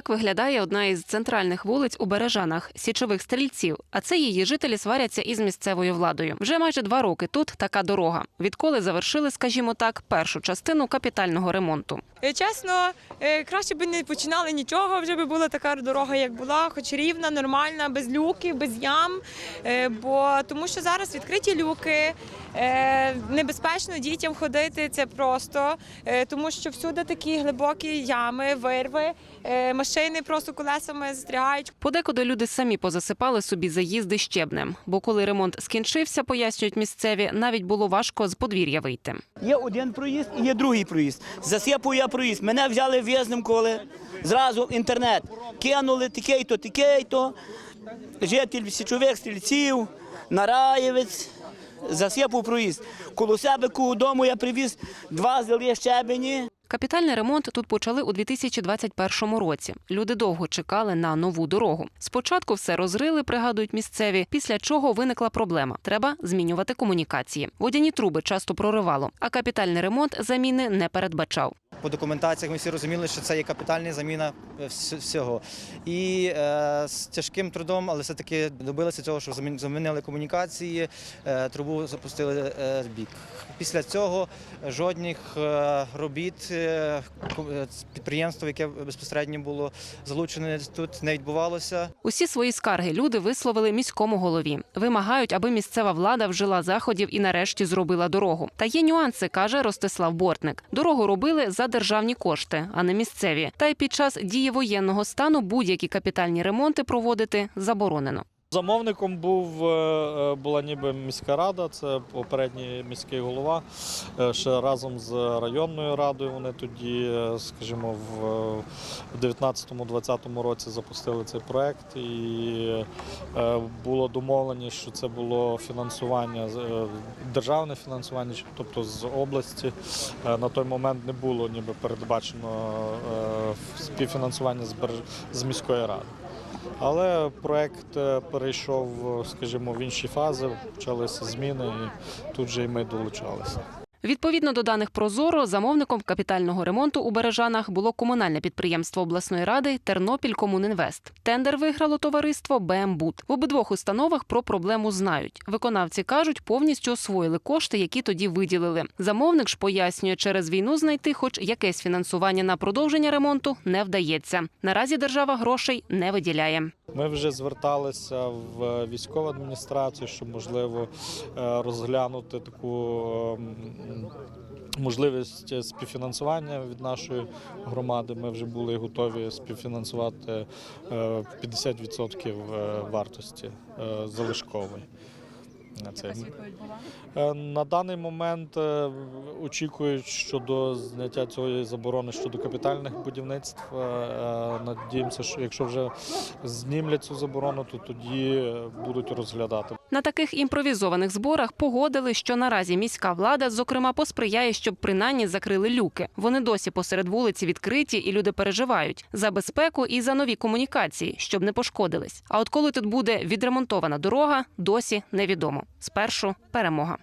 Так виглядає одна із центральних вулиць у Бережанах січових стрільців. А це її жителі сваряться із місцевою владою. Вже майже два роки тут така дорога. Відколи завершили, скажімо так, першу частину капітального ремонту. Е, Чесно, е, краще б не починали нічого, вже би була така дорога, як була, хоч рівна, нормальна, без люків, без ям. Е, Бо тому що зараз відкриті люки, небезпечно дітям ходити. Це просто тому, що всюди такі глибокі ями, вирви, машини просто колесами застрягають. Подекуди люди самі позасипали собі заїзди щебнем, бо коли ремонт скінчився, пояснюють місцеві, навіть було важко з подвір'я вийти. Є один проїзд і є другий проїзд. Засипав я проїзд. Мене взяли в'язним коли зразу інтернет. Кинули таке-то, таке-то. Житель січових стрільців, Нараєвець. Засипав проїзд. Коло себе коло дому я привіз два зелі щебені. Капітальний ремонт тут почали у 2021 році. Люди довго чекали на нову дорогу. Спочатку все розрили, пригадують місцеві. Після чого виникла проблема. Треба змінювати комунікації. Водяні труби часто проривало, а капітальний ремонт заміни не передбачав. По документаціях ми всі розуміли, що це є капітальна заміна е, всього. І е, з тяжким трудом, але все-таки добилися цього, що замін- замінили комунікації, е, трубу запустили е, бік. Після цього жодних е, робіт е, е, підприємство, яке безпосередньо було залучене тут, не відбувалося. Усі свої скарги люди висловили міському голові. Вимагають, аби місцева влада вжила заходів і нарешті зробила дорогу. Та є нюанси, каже Ростислав Бортник. Дорогу робили за державні кошти, а не місцеві. Та й під час дії воєнного стану будь-які капітальні ремонти проводити заборонено. Замовником був, е, е, була ніби міська рада, це попередній міський голова. Е, Ще разом з районною радою вони тоді, скажімо, в е, в 19-20 році запустили цей проект і було домовлені, що це було фінансування, державне фінансування, тобто з області. На той момент не було ніби передбачено співфінансування з міської ради. Але проект е, перейшов, скажімо, в інші фази, почалися зміни, і тут же і ми долучалися. Відповідно до даних Прозоро, замовником капітального ремонту у Бережанах було комунальне підприємство обласної ради Тернопіль Комунінвест. Тендер виграло товариство БМБУД. В обидвох установах про проблему знають. Виконавці кажуть, повністю освоїли кошти, які тоді виділили. Замовник ж пояснює, через війну знайти хоч якесь фінансування на продовження ремонту не вдається. Наразі держава грошей не виділяє. Ми вже зверталися в військову адміністрацію, щоб можливо е, розглянути таку ем, можливість співфінансування від нашої громади. Ми вже були готові співфінансувати е, 50% е, вартості е, залишкової. На це. Е, На даний момент е, очікують щодо зняття цієї заборони щодо капітальних будівництв. Е, Надіємося, що якщо вже знімлять цю заборону, то тоді будуть розглядати. На таких імпровізованих зборах погодили, що наразі міська влада, зокрема, посприяє, щоб принаймні закрили люки. Вони досі посеред вулиці відкриті, і люди переживають за безпеку і за нові комунікації, щоб не пошкодились. А от коли тут буде відремонтована дорога, досі невідомо. Спершу перемога.